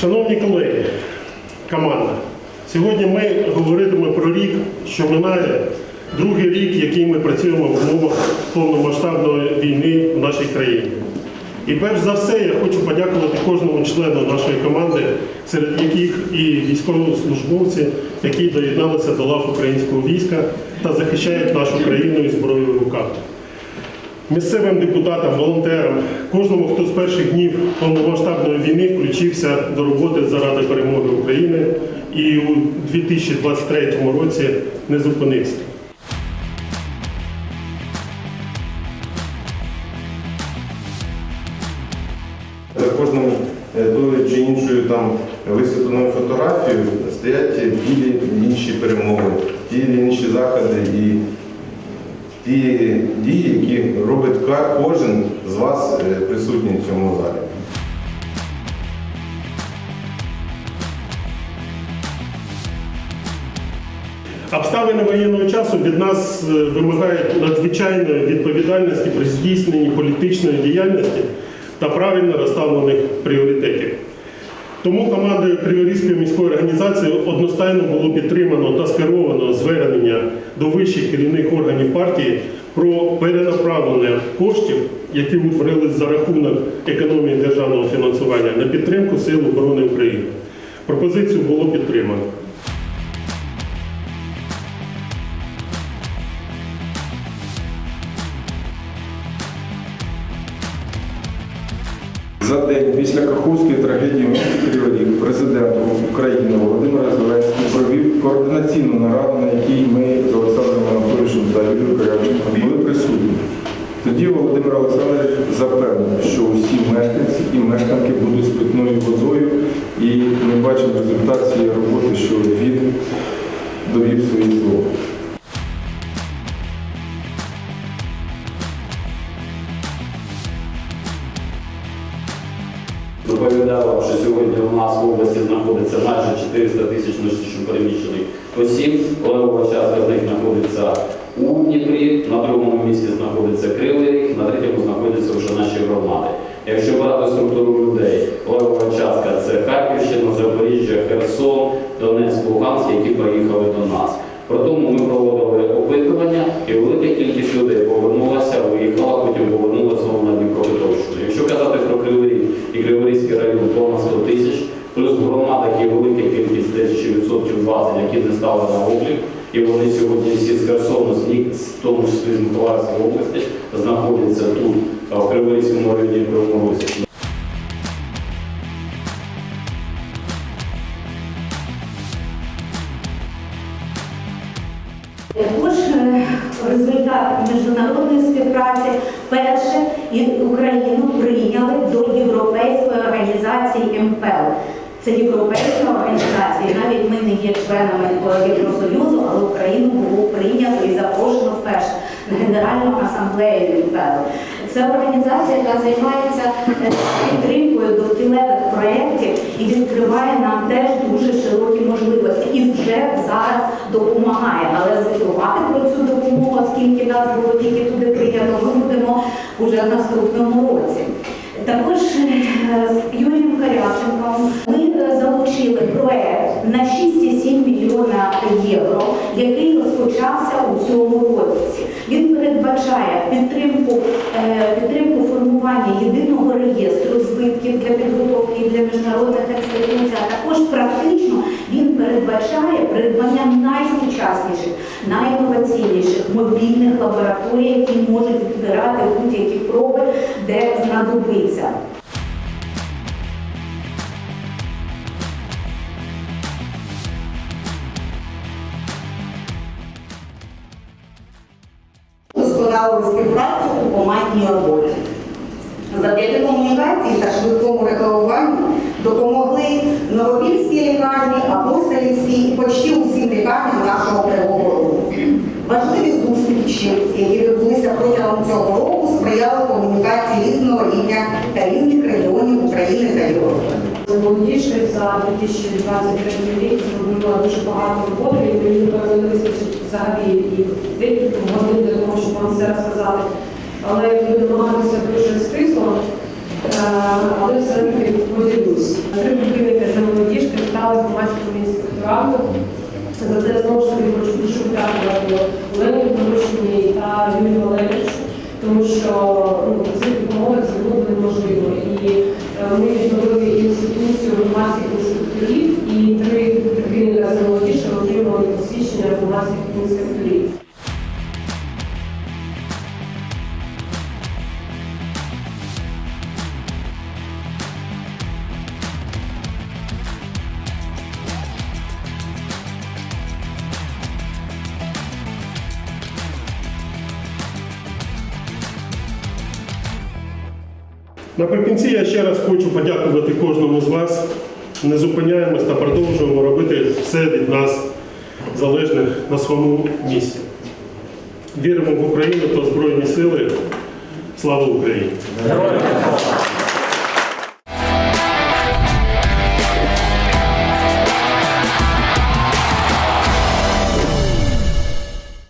Шановні колеги, команда, сьогодні ми говоритимемо про рік, що минає, другий рік, який ми працюємо в умовах повномасштабної війни в нашій країні. І перш за все я хочу подякувати кожному члену нашої команди, серед яких і військовослужбовці, які доєдналися до лав українського війська та захищають нашу країну із зброєю в руках. Місцевим депутатам, волонтерам, кожному, хто з перших днів повномасштабної війни включився до роботи заради перемоги України і у 2023 році не зупинився. За кожним е, тою чи іншою там висвітленою фотографією стоять ті інші перемоги, ті інші заходи і ті дії, які робить кожен з вас е, присутній в цьому залі. Обставини воєнного часу від нас е, вимагають надзвичайної відповідальності при здійсненні політичної діяльності та правильно розставлених пріоритетів. Тому командою Криворізької міської організації одностайно було підтримано та скеровано звернення до вищих керівних органів партії про перенаправлення коштів, які утворились за рахунок економії державного фінансування на підтримку Сил оборони України. Пропозицію було підтримано. За день після Каховської трагедії в Кривий президент України Володимир Зеленський провів координаційну нараду, на якій ми з Олександром Анатолійовичем та Юрієм Корявченком були присутні. Тоді Володимир Олександрович запевнив, що усі мешканці і мешканки будуть з питною водою, і ми бачимо результат цієї роботи, що він довів свої слова. Доповідала, що сьогодні у нас в області знаходиться майже 400 тисяч внутрішньопереміщених осіб. Левова частка з них знаходиться у Дніпрі, на другому місці знаходиться Кривий на третьому знаходяться вже наші громади. Якщо брати структуру людей, левова частка це Харківщина, Запоріжжя, Херсон, Донецьк, Луганськ, які приїхали до нас. При тому ми проводили опитування, і велика кількість людей повернулася, виїхала, потім повернулася знову на Дніпропетровщину. Якщо казати про Кривий Ріг і Криворізький район понад 100 тисяч, плюс в громадах є велика кількість десь ще відсотків 20, які не стали на облік, і вони сьогодні всі з Херсону, в тому числі з Миколаївської області, знаходяться тут, в Криворізькому районі Кривому. Також е, результат міжнародної співпраці перше Україну прийняли до Європейської організації МПЕЛ. Це європейська організація. Навіть ми не є членами Євросоюзу, але Україну було прийнято і запрошено вперше на Генеральну асамблею МПЕЛ. Це організація, яка займається е, підтримкою довкілевих проєктів і відкриває нам теж дуже широкі можливості. І вже зараз допомагає. Але звітувати про цю допомогу, оскільки нас було тільки туди прийнято, ми будемо уже в наступному році. Також е, з Юрієм Каряченком залучили проект на 6,7 мільйона євро, який розпочався у цьому році. Він передбачає підтримку, е, підтримку формування єдиного реєстру збитків для підготовки для міжнародних експедицій, а також практично він передбачає придбання найсучасніших, найінноваційніших мобільних лабораторій, які можуть відбирати будь-які проби, де знадобиться. Досконалили співпрацю у командній роботі. Завдяки комунікації та швидкому реагуванню допомогли Новопільській лікарні, Апостолівській почти усім лікарням нашого кривого рогу. Важливі зустрічі, які відбулися протягом цього року, сприяли комунікації різного рівня та різних регіонів України та Європи. Молодіжки за 2023 рік зробила дуже багато роботи, і мені вистачить взагалі і декілька годин вам все розказати. Але я буду намагатися дуже стисло. але все-таки поділюсь. Три будинки за молодіжки стали громадськими інспекторами. За це знову ж таки хочу дуже подякувати Олені Порушеній та Юрію Валерійовичу, тому що ну, без їх це було неможливо. І е, ми відновили інституцію громадських інспекторів, і три будинки за молодіжки отримали посвідчення громадських інспекторів. Наприкінці я ще раз хочу подякувати кожному з вас. Не зупиняємось та продовжуємо робити все від нас залежне на своєму місці. Віримо в Україну та Збройні Сили. Слава Україні!